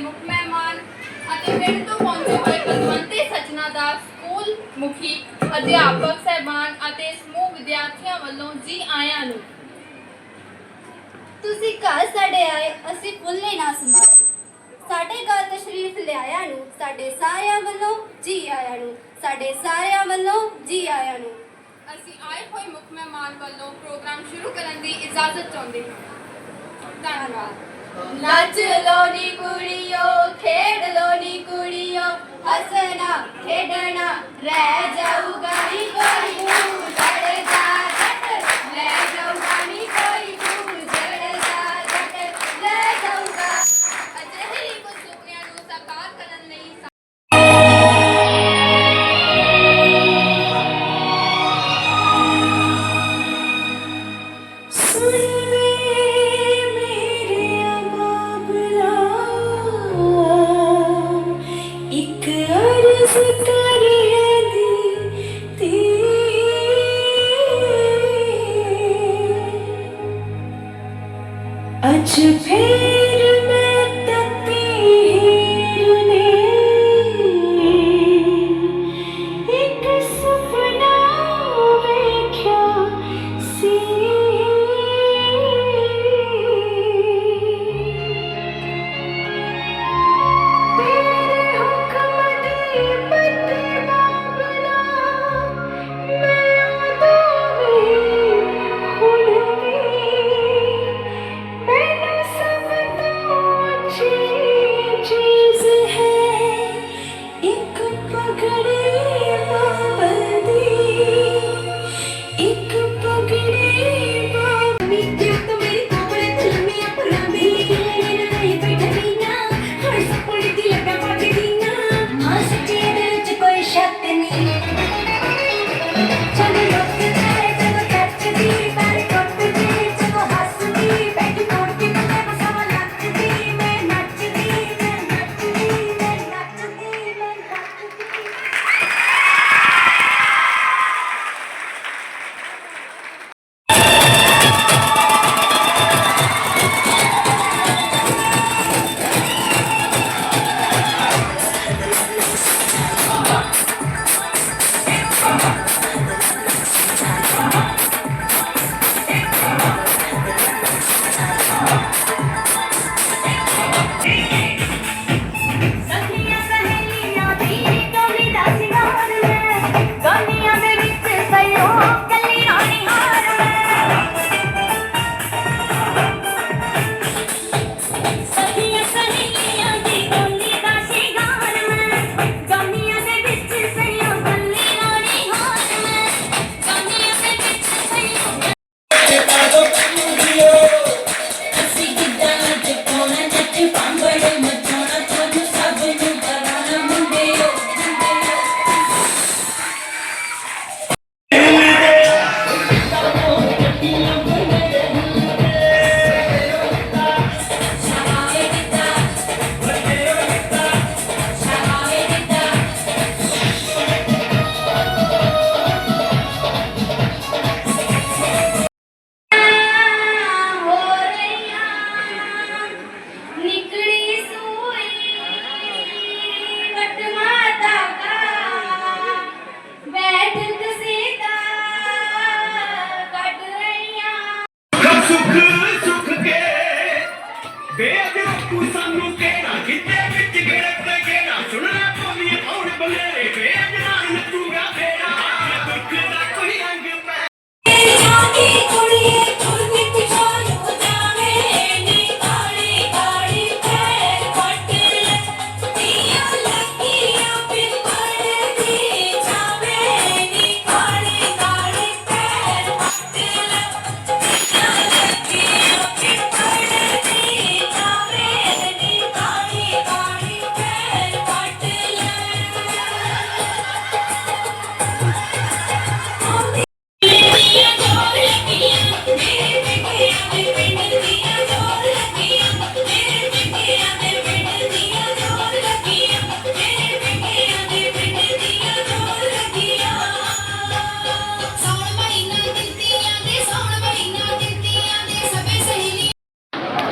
ਮੁੱਖ ਮਹਿਮਾਨ ਅਤੇ ਪਿੰਡ ਤੋਂ ਪਹੁੰਚੇ ਹੋਏ ਪਤਵੰਤੇ ਸਚਨਾ ਦਾ ਸਕੂਲ ਮੁਖੀ ਅਧਿਆਪਕ ਸਹਿਬਾਨ ਅਤੇ ਸਮੂਹ ਵਿਦਿਆਰਥੀਆਂ ਵੱਲੋਂ ਜੀ ਆਇਆਂ ਨੂੰ। ਤੁਸੀਂ ਘਰ ਸਾਡੇ ਆਏ ਅਸੀਂ ਭੁੱਲੇ ਨਾ ਸਮਾਏ। ਸਾਡੇ ਘਰ ਤਸ਼ਰੀਫ ਲਿਆਇਆ ਨੂੰ ਸਾਡੇ ਸਾਰਿਆਂ ਵੱਲੋਂ ਜੀ ਆਇਆਂ ਨੂੰ ਸਾਡੇ ਸਾਰਿਆਂ ਵੱਲੋਂ ਜੀ ਆਇਆਂ ਨੂੰ। ਅਸੀਂ ਆਏ ਹੋਏ ਮੁੱਖ ਮਹਿਮਾਨ ਵੱਲੋਂ ਪ੍ਰੋਗਰਾਮ ਸ਼ੁਰੂ ਕਰਨ ਦੀ ਇਜਾਜ਼ਤ ਚਾਹੁੰਦੇ ਹਾਂ। ਧੰਨਵਾਦ। ਨੱਚ ਲੋ ਨੀ ਕੁੜੀਓ ਖੇਡ ਲੋ ਨੀ ਕੁੜੀਓ ਹੱਸਣਾ ਖੇਡਣਾ ਰਹਿ ਜਾਊਗਾ ਨੀ ਕੋਈ to pay.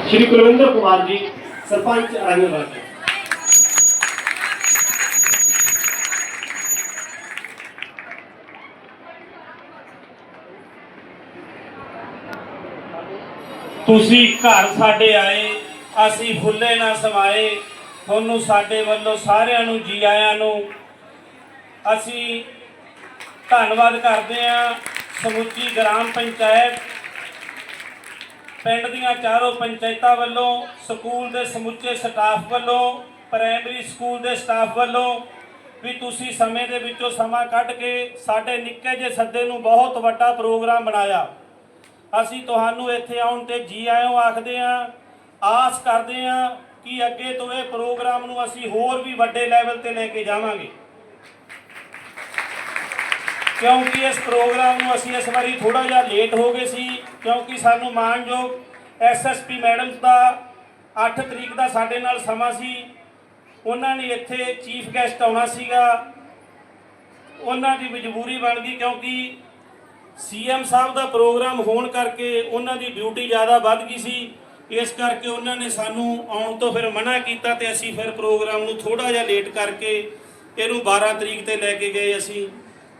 ਸ਼੍ਰੀ ਕੁਲਵਿੰਦਰ ਕੁਮਾਰ ਜੀ, ਸਰਪੰਚ ਰਾਣੀਵਾਲ ਤੁਸੀਂ ਘਰ ਸਾਡੇ ਆਏ, ਅਸੀਂ ਫੁੱਲੇ ਨਾ ਸਵਾਏ, ਤੁਹਾਨੂੰ ਸਾਡੇ ਵੱਲੋਂ ਸਾਰਿਆਂ ਨੂੰ ਜੀ ਆਇਆਂ ਨੂੰ ਅਸੀਂ ਧੰਨਵਾਦ ਕਰਦੇ ਹਾਂ ਸਮੁੱਚੀ ਗ੍ਰਾਮ ਪੰਚਾਇਤ ਪਿੰਡ ਦੀਆਂ ਚਾਰੋਂ ਪੰਚਾਇਤਾਂ ਵੱਲੋਂ, ਸਕੂਲ ਦੇ ਸਮੁੱਚੇ ਸਟਾਫ ਵੱਲੋਂ, ਪ੍ਰਾਇਮਰੀ ਸਕੂਲ ਦੇ ਸਟਾਫ ਵੱਲੋਂ ਵੀ ਤੁਸੀਂ ਸਮੇਂ ਦੇ ਵਿੱਚੋਂ ਸਮਾਂ ਕੱਢ ਕੇ ਸਾਡੇ ਨਿੱਕੇ ਜਿਹੇ ਸੱਦੇ ਨੂੰ ਬਹੁਤ ਵੱਡਾ ਪ੍ਰੋਗਰਾਮ ਬਣਾਇਆ। ਅਸੀਂ ਤੁਹਾਨੂੰ ਇੱਥੇ ਆਉਣ ਤੇ ਜੀ ਆਇਓ ਆਖਦੇ ਹਾਂ, ਆਸ ਕਰਦੇ ਹਾਂ ਕਿ ਅੱਗੇ ਤੋਂ ਇਹ ਪ੍ਰੋਗਰਾਮ ਨੂੰ ਅਸੀਂ ਹੋਰ ਵੀ ਵੱਡੇ ਲੈਵਲ ਤੇ ਲੈ ਕੇ ਜਾਵਾਂਗੇ। ਕਿਉਂਕਿ ਇਸ ਪ੍ਰੋਗਰਾਮ ਨੂੰ ਅਸੀਂ ਇਸ ਵਾਰੀ ਥੋੜਾ ਜਿਹਾ ਲੇਟ ਹੋ ਗਏ ਸੀ, ਕਿਉਂਕਿ ਸਾਨੂੰ ਮਾਨਯੋਗ ਐਸਐਸਪੀ ਮੈਡਮ ਦਾ 8 ਤਰੀਕ ਦਾ ਸਾਡੇ ਨਾਲ ਸਮਾਂ ਸੀ। ਉਹਨਾਂ ਨੇ ਇੱਥੇ ਚੀਫ ਗੈਸਟ ਆਉਣਾ ਸੀਗਾ। ਉਹਨਾਂ ਦੀ ਮਜਬੂਰੀ ਬਣ ਗਈ ਕਿਉਂਕਿ ਸੀਐਮ ਸਾਹਿਬ ਦਾ ਪ੍ਰੋਗਰਾਮ ਹੋਣ ਕਰਕੇ ਉਹਨਾਂ ਦੀ ਡਿਊਟੀ ਜ਼ਿਆਦਾ ਵੱਧ ਗਈ ਸੀ। ਇਸ ਕਰਕੇ ਉਹਨਾਂ ਨੇ ਸਾਨੂੰ ਆਉਣ ਤੋਂ ਫਿਰ ਮਨਾ ਕੀਤਾ ਤੇ ਅਸੀਂ ਫਿਰ ਪ੍ਰੋਗਰਾਮ ਨੂੰ ਥੋੜਾ ਜਿਹਾ ਲੇਟ ਕਰਕੇ ਇਹਨੂੰ 12 ਤਰੀਕ ਤੇ ਲੈ ਕੇ ਗਏ ਅਸੀਂ।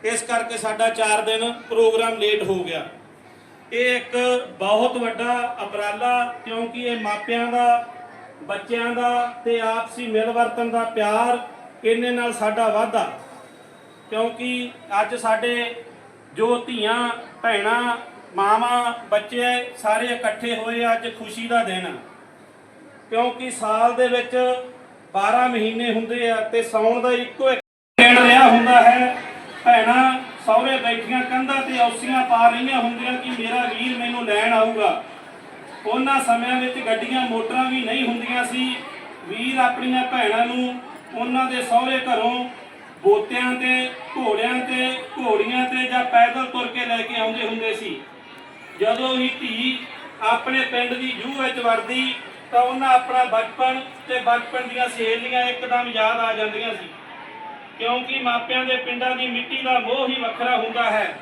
ਇਸ ਕਰਕੇ ਸਾਡਾ 4 ਦਿਨ ਪ੍ਰੋਗਰਾਮ ਲੇਟ ਹੋ ਗਿਆ। ਇਹ ਇੱਕ ਬਹੁਤ ਵੱਡਾ ਉਪਰਾਲਾ ਕਿਉਂਕਿ ਇਹ ਮਾਪਿਆਂ ਦਾ, ਬੱਚਿਆਂ ਦਾ ਤੇ ਆਪਸੀ ਮਿਲਵਰਤਨ ਦਾ ਪਿਆਰ ਇਹਨੇ ਨਾਲ ਸਾਡਾ ਵਾਧਾ। ਕਿਉਂਕਿ ਅੱਜ ਸਾਡੇ ਜੋ ਧੀਆਂ, ਭੈਣਾਂ, ਮਾਵਾਂ, ਬੱਚੇ ਸਾਰੇ ਇਕੱਠੇ ਹੋਏ ਅੱਜ ਖੁਸ਼ੀ ਦਾ ਦਿਨ ਆ। ਕਿਉਂਕਿ ਸਾਲ ਦੇ ਵਿੱਚ 12 ਮਹੀਨੇ ਹੁੰਦੇ ਆ ਤੇ ਸੌਣ ਦਾ ਇੱਕੋ ਇੱਕ ਦਿਨ ਰਿਹਾ ਹੁੰਦਾ ਹੈ। ਭੈਣਾ, ਸਹੁਰੇ ਬੈਠੀਆਂ ਕੰਧਾਂ ਤੇ ਔਸੀਆਂ ਪਾ ਰਹੀਆਂ ਹੁੰਦੀਆਂ ਕਿ ਮੇਰਾ ਵੀਰ ਮੈਨੂੰ ਲੈਣ ਆਊਗਾ। ਉਹਨਾਂ ਸਮਿਆਂ ਵਿੱਚ ਗੱਡੀਆਂ, ਮੋਟਰਾਂ ਵੀ ਨਹੀਂ ਹੁੰਦੀਆਂ ਸੀ। ਵੀਰ ਆਪਣੀਆਂ ਭੈਣਾਂ ਨੂੰ ਉਹਨਾਂ ਦੇ ਸਹੁਰੇ ਘਰੋਂ ਬੋਤਿਆਂ ਤੇ, ਘੋੜਿਆਂ ਤੇ, ਘੋੜੀਆਂ ਤੇ ਜਾਂ ਪੈਦਲ ਤੁਰ ਕੇ ਲੈ ਕੇ ਆਉਂਦੇ ਹੁੰਦੇ ਸੀ। ਜਦੋਂ ਹੀ ਧੀ ਆਪਣੇ ਪਿੰਡ ਦੀ ਜੂਹ ਵਿੱਚ ਵੜਦੀ ਤਾਂ ਉਹਨਾਂ ਆਪਣਾ ਬਚਪਨ ਤੇ ਬਚਪਨ ਦੀਆਂ ਸਹੇਲੀਆਂ ਇੱਕਦਮ ਯਾਦ ਆ ਜਾਂਦੀਆਂ ਸੀ। ਕਿਉਂਕਿ ਮਾਪਿਆਂ ਦੇ ਪਿੰਡਾਂ ਦੀ ਮਿੱਟੀ ਦਾ ਮੋਹ ਹੀ ਵੱਖਰਾ ਹੁੰਦਾ ਹੈ।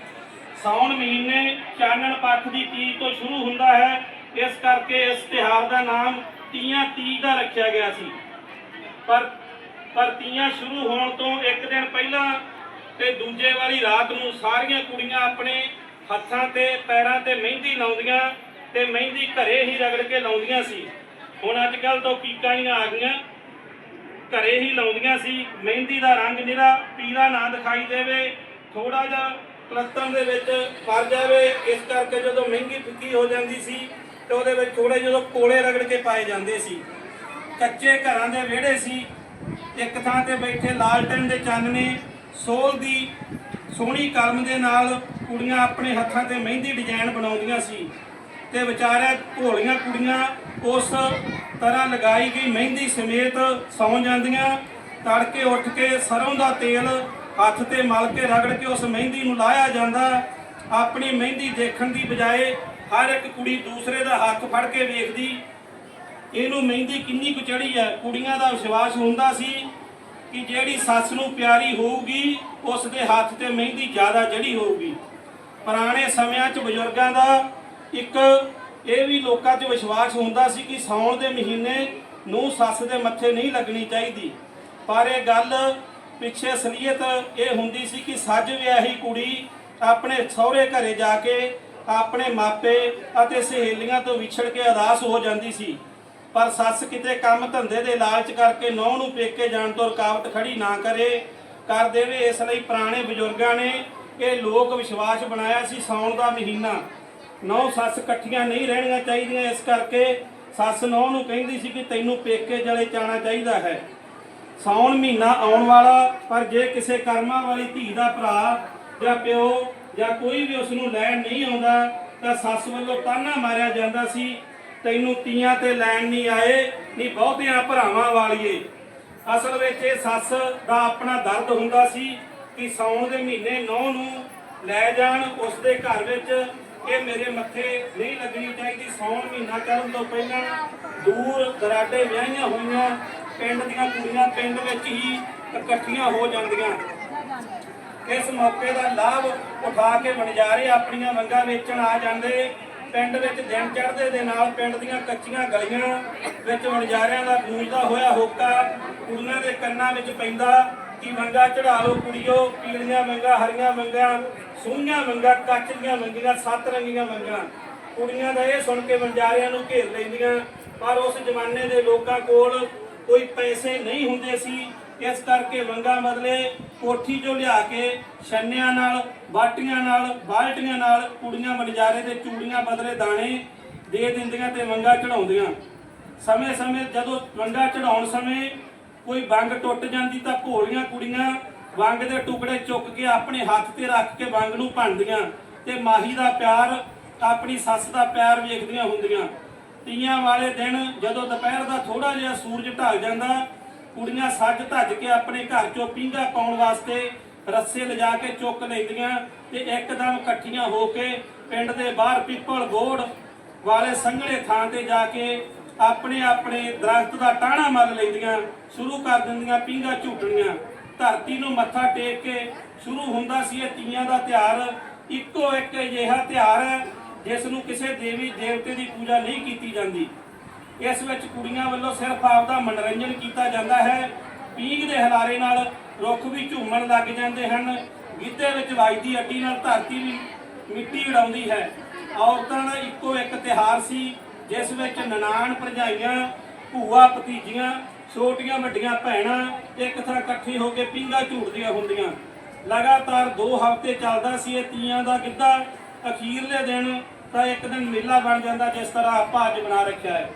ਸਾਉਣ ਮਹੀਨੇ ਚਾਨਣ ਪੱਖ ਦੀ ਤੀਜ ਤੋਂ ਸ਼ੁਰੂ ਹੁੰਦਾ ਹੈ। ਇਸ ਕਰਕੇ ਇਸ ਤਿਉਹਾਰ ਦਾ ਨਾਮ ਤੀਆਂ ਤੀਜ ਦਾ ਰੱਖਿਆ ਗਿਆ ਸੀ। ਪਰ ਪਰ ਤੀਆਂ ਸ਼ੁਰੂ ਹੋਣ ਤੋਂ ਇੱਕ ਦਿਨ ਪਹਿਲਾਂ ਤੇ ਦੂਜੇ ਵਾਲੀ ਰਾਤ ਨੂੰ ਸਾਰੀਆਂ ਕੁੜੀਆਂ ਆਪਣੇ ਹੱਥਾਂ ਤੇ, ਪੈਰਾਂ ਤੇ ਮਹਿੰਦੀ ਲਾਉਂਦੀਆਂ ਤੇ ਮਹਿੰਦੀ ਘਰੇ ਹੀ ਰਗੜ ਕੇ ਲਾਉਂਦੀਆਂ ਸੀ। ਹੁਣ ਅੱਜ ਕੱਲ ਤੋਂ ਪੀਕਾਂ ਹੀ ਆ ਗਈਆਂ। ਘਰੇ ਹੀ ਲਾਉਂਦੀਆਂ ਸੀ। ਮਹਿੰਦੀ ਦਾ ਰੰਗ ਨਿਰਾ, ਪੀਲਾ ਨਾ ਦਿਖਾਈ ਦੇਵੇ। ਥੋੜਾ ਜਿਹਾ ਪਲੱਤਰ ਦੇ ਵਿੱਚ ਫਰ ਜਾਵੇ। ਇਸ ਕਰਕੇ ਜਦੋਂ ਮਹਿੰਗੀ ਫਿੱਕੀ ਹੋ ਜਾਂਦੀ ਸੀ, ਤੇ ਉਹਦੇ ਵਿੱਚ ਥੋੜੇ ਜਦੋਂ ਕੋਲੇ ਰਗੜ ਕੇ ਪਾਏ ਜਾਂਦੇ ਸੀ। ਕੱਚੇ ਘਰਾਂ ਦੇ ਵਿਹੜੇ ਸੀ। ਇੱਕ ਥਾਂ ਤੇ ਬੈਠੇ ਲਾਲਟਨ ਦੇ ਚਾਨਣੇ, ਸੋਲ ਦੀ ਸੋਹਣੀ ਕਲਮ ਦੇ ਨਾਲ ਕੁੜੀਆਂ ਆਪਣੇ ਹੱਥਾਂ ਤੇ ਮਹਿੰਦੀ ਡਿਜ਼ਾਈਨ ਬਣਾਉਂਦੀਆਂ ਸੀ। ਤੇ ਵਿਚਾਰਿਆ ਭੋਲੀਆਂ ਕੁੜੀਆਂ ਉਸ ਤਰ੍ਹਾਂ ਲਗਾਈ ਗਈ ਮਹਿੰਦੀ ਸਮੇਤ ਸੌਂ ਜਾਂਦੀਆਂ। ਤੜਕੇ ਉੱਠ ਕੇ ਸਰੋਂ ਦਾ ਤੇਲ ਹੱਥ ਤੇ ਮਲ ਕੇ ਰਗੜ ਕੇ ਉਸ ਮਹਿੰਦੀ ਨੂੰ ਲਾਇਆ ਜਾਂਦਾ। ਆਪਣੀ ਮਹਿੰਦੀ ਦੇਖਣ ਦੀ ਬਜਾਏ ਹਰ ਇੱਕ ਕੁੜੀ ਦੂਸਰੇ ਦਾ ਹੱਥ ਫੜ ਕੇ ਵੇਖਦੀ, ਇਹਨੂੰ ਮਹਿੰਦੀ ਕਿੰਨੀ ਕੁ ਚੜੀ ਹੈ? ਕੁੜੀਆਂ ਦਾ ਵਿਸ਼ਵਾਸ ਹੁੰਦਾ ਸੀ ਕਿ ਜਿਹੜੀ ਸੱਸ ਨੂੰ ਪਿਆਰੀ ਹੋਊਗੀ, ਉਸ ਦੇ ਹੱਥ ਤੇ ਮਹਿੰਦੀ ਜ਼ਿਆਦਾ ਜੜੀ ਹੋਊਗੀ। ਪੁਰਾਣੇ ਸਮਿਆਂ 'ਚ ਬਜ਼ੁਰਗਾਂ ਦਾ ਇੱਕ ਇਹ ਵੀ ਲੋਕਾਂ 'ਚ ਵਿਸ਼ਵਾਸ ਹੁੰਦਾ ਸੀ ਕਿ ਸਾਉਣ ਦੇ ਮਹੀਨੇ ਨੂੰ ਸੱਸ ਦੇ ਮੱਥੇ ਨਹੀਂ ਲੱਗਣੀ ਚਾਹੀਦੀ। ਪਰ ਇਹ ਗੱਲ ਪਿੱਛੇ ਅਸਲੀਅਤ ਇਹ ਹੁੰਦੀ ਸੀ ਕਿ ਸੱਜ ਵਿਆਹੀ ਕੁੜੀ ਆਪਣੇ ਸਹੁਰੇ ਘਰੇ ਜਾ ਕੇ ਆਪਣੇ ਮਾਪੇ ਅਤੇ ਸਹੇਲੀਆਂ ਤੋਂ ਵਿਛੜ ਕੇ ਅਦਾਸ ਹੋ ਜਾਂਦੀ ਸੀ। ਪਰ ਸੱਸ ਕਿਤੇ ਕੰਮ ਧੰਦੇ ਦੇ ਲਾਲਚ ਕਰਕੇ ਨੌ ਨੂੰ ਪੇਕੇ ਜਾਣ ਤੋਂ ਰੁਕਾਵਟ ਖੜੀ ਨਾ ਕਰੇ, ਕਰ ਦੇਵੇ, ਇਸ ਲਈ ਪੁਰਾਣੇ ਬਜ਼ੁਰਗਾਂ ਨੇ ਇਹ ਲੋਕ ਵਿਸ਼ਵਾਸ ਬਣਾਇਆ ਸੀ ਸਾਉਣ ਦਾ ਮਹੀਨਾ। ਨੌ ਸੱਸ ਇਕੱਠੀਆਂ ਨਹੀਂ ਰਹਿਣੀਆਂ ਚਾਹੀਦੀਆਂ, ਇਸ ਕਰਕੇ ਸੱਸ ਨੌ ਨੂੰ ਕਹਿੰਦੀ ਸੀ ਕਿ ਤੈਨੂੰ ਪੇਕੇ ਜਲੇ ਜਾਣਾ ਚਾਹੀਦਾ ਹੈ। ਸਾਉਣ ਮਹੀਨਾ ਆਉਣ ਵਾਲਾ, ਪਰ ਜੇ ਕਿਸੇ ਕਰਮਾਂ ਵਾਲੀ ਧੀ ਦਾ ਭਰਾ ਜਾਂ ਪਿਓ ਜਾਂ ਕੋਈ ਵੀ ਉਸ ਨੂੰ ਲੈਣ ਨਹੀਂ ਆਉਂਦਾ, ਤਾਂ ਸੱਸ ਵੱਲੋਂ ਤਾਨਾ ਮਾਰਿਆ ਜਾਂਦਾ ਸੀ, ਤੈਨੂੰ ਤੀਆਂ ਤੇ ਲੈਣ ਨਹੀਂ ਆਏ ਨਹੀਂ ਬਹੁਤਿਆਂ ਭਰਾਵਾਂ ਵਾਲੀਏ। ਅਸਲ ਵਿੱਚ ਇਹ ਸੱਸ ਦਾ ਆਪਣਾ ਦਰਦ ਹੁੰਦਾ ਸੀ ਕਿ ਸਾਉਣ ਦੇ ਮਹੀਨੇ ਨੌ ਨੂੰ ਲੈ ਜਾਣ ਉਸ ਦੇ ਘਰ ਵਿੱਚ ਇਹ ਮੇਰੇ ਮੱਥੇ ਨਹੀਂ ਲੱਗਣੀ ਚਾਹੀਦੀ। ਸਾਉਣ ਮਹੀਨਾ ਚੜ੍ਹਨ ਤੋਂ ਪਹਿਲਾਂ ਦੂਰ ਦਰਾਡੇ ਵਿਆਹੀਆਂ ਹੋਈਆਂ ਪਿੰਡ ਦੀਆਂ ਕੁੜੀਆਂ ਪਿੰਡ ਵਿੱਚ ਹੀ ਇਕੱਠੀਆਂ ਹੋ ਜਾਂਦੀਆਂ। ਇਸ ਮੌਕੇ ਦਾ ਲਾਭ ਉਠਾ ਕੇ ਵਣਜਾਰੇ ਆਪਣੀਆਂ ਮੰਗਾਂ ਵੇਚਣ ਆ ਜਾਂਦੇ। ਪਿੰਡ ਵਿੱਚ ਦਿਨ ਚੜ੍ਹਦੇ ਦੇ ਨਾਲ ਪਿੰਡ ਦੀਆਂ ਕੱਚੀਆਂ ਗਲੀਆਂ ਵਿੱਚ ਵਣਜਾਰਿਆਂ ਦਾ ਗੂੰਜਦਾ ਹੋਇਆ ਹੋਕਾ ਕੁੜੀਆਂ ਦੇ ਕੰਨਾਂ ਵਿੱਚ ਪੈਂਦਾ। ਕਿ ਮੰਗਾ ਚੜਾ ਲਓ ਕੁੜੀਓ, ਪੀਲੀਆਂ ਮੰਗਾ, ਹਰੀਆਂ ਮੰਗਾ ਸੂਈਆਂ ਮੰਗਾ ਕੱਚ ਦੀਆਂ ਮੰਗੀਆਂ, ਸੱਤ ਰੰਗੀਆਂ ਮੰਗਾਂ। ਕੁੜੀਆਂ ਦਾ ਇਹ ਸੁਣ ਕੇ ਵਣਜਾਰਿਆਂ ਨੂੰ ਘੇਰ ਲੈਂਦੀਆਂ, ਪਰ ਉਸ ਜ਼ਮਾਨੇ ਦੇ ਲੋਕਾਂ ਕੋਲ ਕੋਈ ਪੈਸੇ ਨਹੀਂ ਹੁੰਦੇ ਸੀ। ਇਸ ਕਰਕੇ ਵੰਗਾ ਬਦਲੇ ਕੋਠੀ ਚੋਂ ਲਿਆ ਕੇ ਛੰਨਿਆਂ ਨਾਲ, ਬਾਟੀਆਂ ਨਾਲ, ਬਾਲਟੀਆਂ ਨਾਲ ਕੁੜੀਆਂ ਵਣਜਾਰੇ ਦੇ ਚੂੜੀਆਂ ਬਦਲੇ ਦਾਣੇ ਦੇ ਦਿੰਦੀਆਂ ਤੇ ਵੰਗਾ ਚੜਾਉਂਦੀਆਂ ਸਮੇਂ-ਸਮੇਂ ਜਦੋਂ ਵੰਗਾ ਚੜਾਉਣ ਸਮੇਂ ਕੋਈ ਵੰਗ ਟੁੱਟ ਜਾਂਦੀ ਤਾਂ ਭੋਲੀਆਂ ਕੁੜੀਆਂ ਵੰਗ ਦੇ ਟੁਕੜੇ ਚੁੱਕ ਕੇ ਆਪਣੇ ਹੱਥ ਤੇ ਰੱਖ ਕੇ ਵੰਗ ਨੂੰ ਭੰਨਦੀਆਂ ਤੇ ਮਾਹੀ ਦਾ ਪਿਆਰ ਆਪਣੀ ਸੱਸ ਦਾ ਪਿਆਰ ਵੇਖਦੀਆਂ ਹੁੰਦੀਆਂ। ਤੀਆਂ ਵਾਲੇ ਦਿਨ ਜਦੋਂ ਦੁਪਹਿਰ ਦਾ ਥੋੜਾ ਜਿਹਾ ਸੂਰਜ ਢਲ ਜਾਂਦਾ, ਕੁੜੀਆਂ ਸੱਜ ਧੱਜ ਕੇ ਆਪਣੇ ਘਰ ਚੋਂ ਪੀਂਘਾ ਪਾਉਣ ਵਾਸਤੇ ਰੱਸੇ ਲਿਜਾ ਕੇ ਚੁੱਕ ਲੈਂਦੀਆਂ ਤੇ ਇੱਕਦਮ ਇਕੱਠੀਆਂ ਹੋ ਕੇ ਪਿੰਡ ਦੇ ਬਾਹਰ ਪਿੱਪਲ ਗੋੜ ਵਾਲੇ ਸੰਘਣੇ ਥਾਂ ਤੇ ਜਾ ਕੇ ਆਪਣੇ ਆਪਣੇ ਦਰਖਤ ਦਾ ਟਾਹਣਾ ਮੱਲ ਲੈਂਦੀਆਂ, ਸ਼ੁਰੂ ਕਰ ਦਿੰਦੀਆਂ ਪੀਂਘਾਂ ਝੂਟਣੀਆਂ। ਧਰਤੀ ਨੂੰ ਮੱਥਾ ਟੇਕ ਕੇ ਸ਼ੁਰੂ ਹੁੰਦਾ ਸੀ ਇਹ ਤੀਆਂ ਦਾ ਤਿਉਹਾਰ। ਇੱਕੋ ਇੱਕ ਅਜਿਹਾ ਤਿਉਹਾਰ ਹੈ, ਜਿਸ ਨੂੰ ਕਿਸੇ ਦੇਵੀ ਦੇਵਤੇ ਦੀ ਪੂਜਾ ਨਹੀਂ ਕੀਤੀ ਜਾਂਦੀ। ਇਸ ਵਿੱਚ ਕੁੜੀਆਂ ਵੱਲੋਂ ਸਿਰਫ ਆਪਦਾ ਮਨੋਰੰਜਨ ਕੀਤਾ ਜਾਂਦਾ ਹੈ। ਪੀਂਘ ਦੇ ਹਲਾਰੇ ਨਾਲ ਰੁੱਖ ਵੀ ਝੂਮਣ ਲੱਗ ਜਾਂਦੇ ਹਨ। ਗਿੱਧੇ ਵਿੱਚ ਵੱਜਦੀ ਅੱਡੀ ਨਾਲ ਧਰਤੀ ਵੀ ਮਿੱਟੀ ਉਡਾਉਂਦੀ ਹੈ। ਔਰਤਾਂ ਦਾ ਇੱਕੋ ਇੱਕ ਤਿਹਾਰ ਸੀ ਜਿਸ ਵਿੱਚ ਨਨਾਣ ਭਰਜਾਈਆਂ, ਭੂਆ ਭਤੀਜੀਆਂ, ਛੋਟੀਆਂ ਵੱਡੀਆਂ ਭੈਣਾਂ ਇੱਕ ਥਾਂ ਇਕੱਠੇ ਹੋ ਕੇ ਪੀਂਘਾਂ ਝੂਟਦੀਆਂ ਹੁੰਦੀਆਂ। ਲਗਾਤਾਰ 2 ਹਫ਼ਤੇ ਚੱਲਦਾ ਸੀ ਇਹ ਤੀਆਂ ਦਾ ਗਿੱਧਾ। ਅਖੀਰਲੇ ਦਿਨ ਤਾਂ ਇੱਕ ਦਿਨ ਮੇਲਾ ਬਣ ਜਾਂਦਾ ਜਿਸ ਤਰ੍ਹਾਂ ਆਪਾਂ ਅੱਜ ਬਣਾ ਰੱਖਿਆ ਹੈ।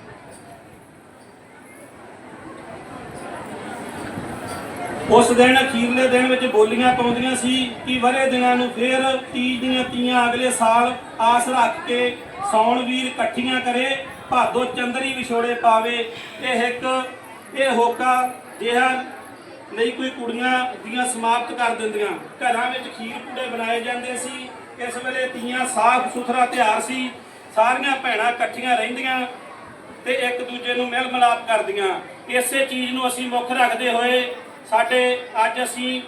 ਉਸ ਦਿਨ ਅਖੀਰਲੇ ਦਿਨ ਵਿੱਚ ਬੋਲੀਆਂ ਪਾਉਂਦੀਆਂ ਸੀ ਕਿ ਵਰੇ ਦਿਨਾਂ ਨੂੰ ਫੇਰ ਤੀਜ ਦੀਆਂ ਤੀਆਂ ਅਗਲੇ ਸਾਲ ਆਸ ਰੱਖ ਕੇ ਸੌਣ ਵੀਰ ਇਕੱਠੀਆਂ ਕਰੇ, ਭਾਦੋ ਚੰਦਰੀ ਵਿਛੋੜੇ ਪਾਵੇ। ਇਹ ਇੱਕ, ਇਹ ਹੋਕਾ ਜਿਹਾ ਲਈ ਕੋਈ ਕੁੜੀਆਂ ਦੀਆਂ ਸਮਾਪਤ ਕਰ ਦਿੰਦੀਆਂ। ਘਰਾਂ ਵਿੱਚ ਖੀਰ ਪੂੜੇ ਬਣਾਏ ਜਾਂਦੇ ਸੀ। ਇਸ ਵੇਲੇ ਤੀਆਂ ਸਾਫ਼ ਸੁਥਰਾ ਤਿਉਹਾਰ ਸੀ। ਸਾਰੀਆਂ ਭੈਣਾਂ ਇਕੱਠੀਆਂ ਰਹਿੰਦੀਆਂ ਤੇ ਇੱਕ ਦੂਜੇ ਨੂੰ ਮਿਲ ਮਿਲਾਪ ਕਰਦੀਆਂ। ਇਸੇ ਚੀਜ਼ ਨੂੰ ਅਸੀਂ ਮੁੱਖ ਰੱਖਦੇ ਹੋਏ ਸਾਡੇ ਅੱਜ ਅਸੀਂ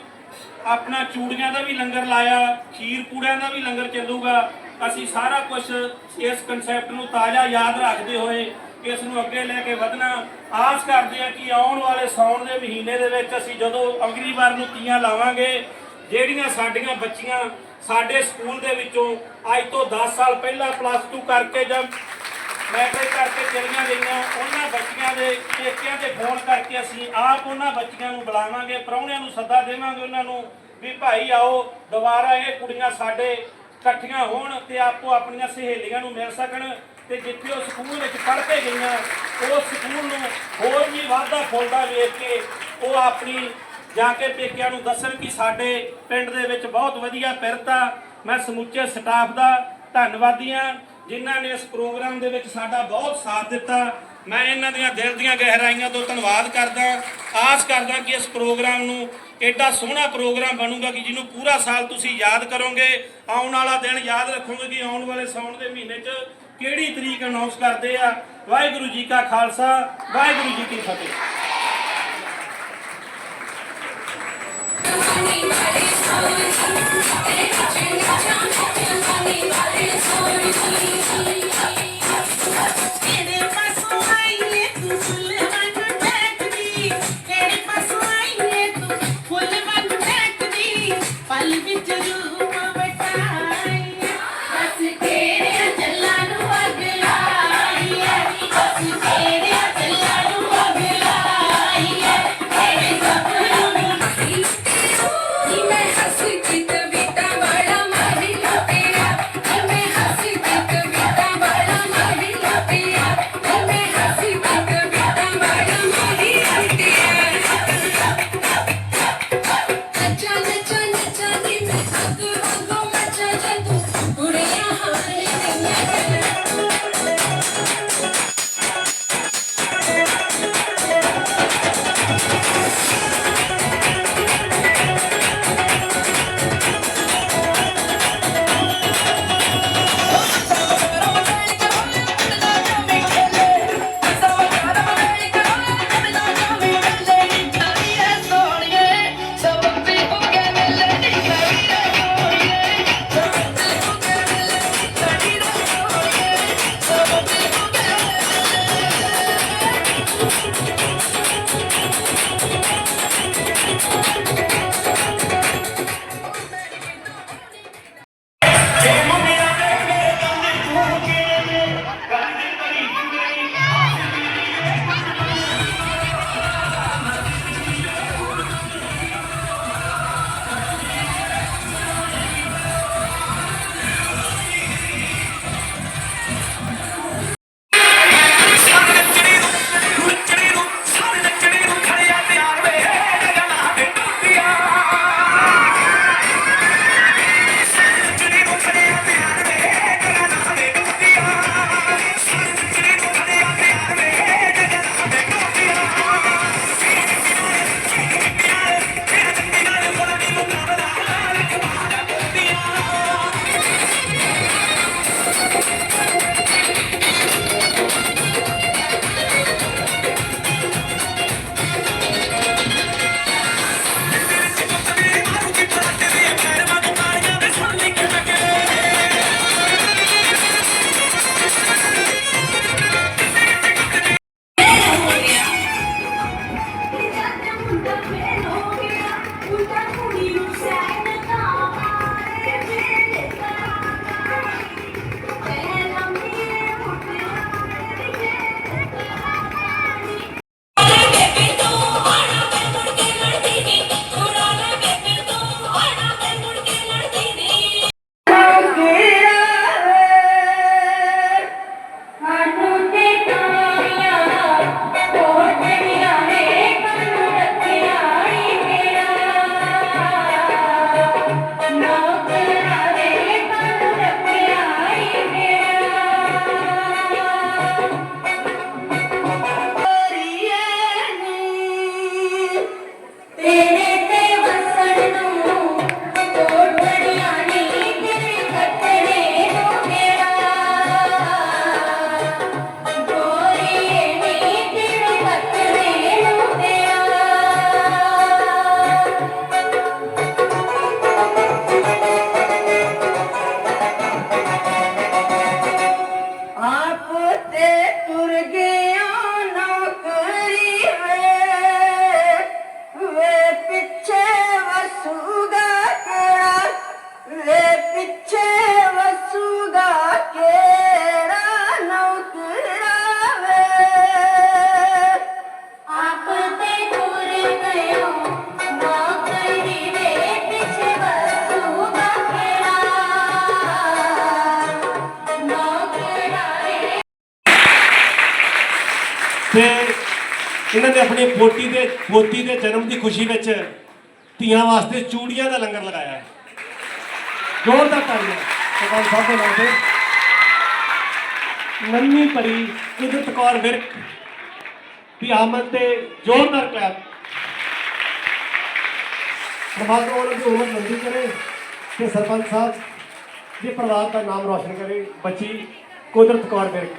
ਆਪਣਾ ਚੂੜੀਆਂ ਦਾ ਵੀ ਲੰਗਰ ਲਾਇਆ, ਖੀਰ ਪੂੜਿਆਂ ਦਾ ਵੀ ਲੰਗਰ ਚੱਲੂਗਾ। ਅਸੀਂ ਸਾਰਾ ਕੁਝ ਇਸ ਕਨਸੈਪਟ ਨੂੰ ਤਾਜ਼ਾ ਯਾਦ ਰੱਖਦੇ ਹੋਏ ਇਸ ਨੂੰ ਅੱਗੇ ਲੈ ਕੇ ਵਧਣਾ ਆਸ ਕਰਦੇ ਹਾਂ ਕਿ ਆਉਣ ਵਾਲੇ ਸਾਉਣ ਦੇ ਮਹੀਨੇ ਦੇ ਵਿੱਚ ਅਸੀਂ ਜਦੋਂ ਅਗਲੀ ਵਾਰ ਨੂੰ ਤੀਆਂ ਲਾਵਾਂਗੇ, ਜਿਹੜੀਆਂ ਸਾਡੀਆਂ ਬੱਚੀਆਂ ਸਾਡੇ ਸਕੂਲ ਦੇ ਵਿੱਚੋਂ ਅੱਜ ਤੋਂ 10 ਸਾਲ ਪਹਿਲਾਂ ਪਲੱਸ 2 ਕਰਕੇ ਜਾਂ ਮੈਟ੍ਰਿਕ ਕਰਕੇ ਚਲੀਆਂ ਗਈਆਂ, ਉਹਨਾਂ ਬੱਚੀਆਂ ਦੇ ਪੇਕਿਆਂ ਤੇ ਫੋਨ ਕਰਕੇ ਅਸੀਂ ਆਪ ਉਹਨਾਂ ਬੱਚੀਆਂ ਨੂੰ ਬੁਲਾਵਾਂਗੇ, ਪ੍ਰਾਹੁਣਿਆਂ ਨੂੰ ਸੱਦਾ ਦੇਵਾਂਗੇ ਉਹਨਾਂ ਨੂੰ ਵੀ ਭਾਈ ਆਓ, ਦੁਬਾਰਾ ਇਹ ਕੁੜੀਆਂ ਸਾਡੇ ਇਕੱਠੀਆਂ ਹੋਣ ਤੇ ਆਪੋ ਆਪਣੀਆਂ ਸਹੇਲੀਆਂ ਨੂੰ ਮਿਲ ਸਕਣ ਤੇ ਜਿੱਥੇ ਉਹ ਸਕੂਲ ਵਿੱਚ ਪੜ੍ਹ ਕੇ ਗਈਆਂ ਉਹ ਸਕੂਲ ਨੂੰ ਹੋਰ ਵੀ ਵਾਧਾ ਫੁੱਲਦਾ ਵੇਖ ਕੇ ਉਹ ਆਪਣੀ ਜਾ ਕੇ ਪੇਕਿਆਂ ਨੂੰ ਦੱਸਣ ਕਿ ਸਾਡੇ ਪਿੰਡ ਦੇ ਵਿੱਚ ਬਹੁਤ ਵਧੀਆ ਪਿਰਤਾ ਮੈਂ ਸਮੁੱਚੇ ਸਟਾਫ ਦਾ ਧੰਨਵਾਦੀ ਹਾਂ, ਜਿਨ੍ਹਾਂ ਨੇ ਇਸ ਪ੍ਰੋਗਰਾਮ ਦੇ ਵਿੱਚ ਸਾਡਾ ਬਹੁਤ ਸਾਥ ਦਿੱਤਾ। ਮੈਂ ਇਹਨਾਂ ਦੀਆਂ ਦਿਲ ਦੀਆਂ ਗਹਿਰਾਈਆਂ ਤੋਂ ਧੰਨਵਾਦ ਕਰਦਾ, ਆਸ ਕਰਦਾ ਕਿ ਇਸ ਪ੍ਰੋਗਰਾਮ ਨੂੰ ਐਡਾ ਸੋਹਣਾ ਪ੍ਰੋਗਰਾਮ ਬਣੂਗਾ ਕਿ ਜਿਹਨੂੰ ਪੂਰਾ ਸਾਲ ਤੁਸੀਂ ਯਾਦ ਕਰੋਗੇ, ਆਉਣ ਵਾਲਾ ਦਿਨ ਯਾਦ ਰੱਖੋਗੇ ਕਿ ਆਉਣ ਵਾਲੇ ਸਾਉਣ ਦੇ ਮਹੀਨੇ 'ਚ ਕਿਹੜੀ ਤਰੀਕ ਅਨਾਉਂਸ ਕਰਦੇ ਆ? ਵਾਹਿਗੁਰੂ ਜੀ ਕਾ ਖਾਲਸਾ, ਵਾਹਿਗੁਰੂ ਜੀ ਕੀ ਫਤਿਹ। ਇਹਨਾਂ ਨੇ ਆਪਣੀ ਪੋਤੀ ਦੇ ਪੋਤੀ ਦੇ ਜਨਮ ਦੀ ਖੁਸ਼ੀ ਵਿੱਚ ਧੀਆਂ ਵਾਸਤੇ ਚੂੜੀਆਂ ਦਾ ਲੰਗਰ ਲਗਾਇਆ ਹੈ। ਜ਼ੋਰਦਾਰ ਤਾਲੀਆਂ ਸਰਪੰਚ ਸਾਹਿਬ ਦੇ ਨਾਮ ਤੇ ਨੰਨੀ ਪਰੀ, ਕੁਦਰਤ ਕੌਰ ਵਿਰਕ ਦੀ ਆਮਦ ਤੇ ਜ਼ੋਰਦਾਰ ਕਲੈਪ। ਪਰਮਾਤਮਾ ਉਹਨਾਂ ਦੀ ਉਮਰ ਲੰਬੀ ਕਰੇ ਤੇ ਸਰਪੰਚ ਸਾਹਿਬ ਦੇ ਪਰਿਵਾਰ ਦਾ ਨਾਮ ਰੋਸ਼ਨ ਕਰੇ, ਬੱਚੀ ਕੁਦਰਤ ਕੌਰ ਵਿਰਕ।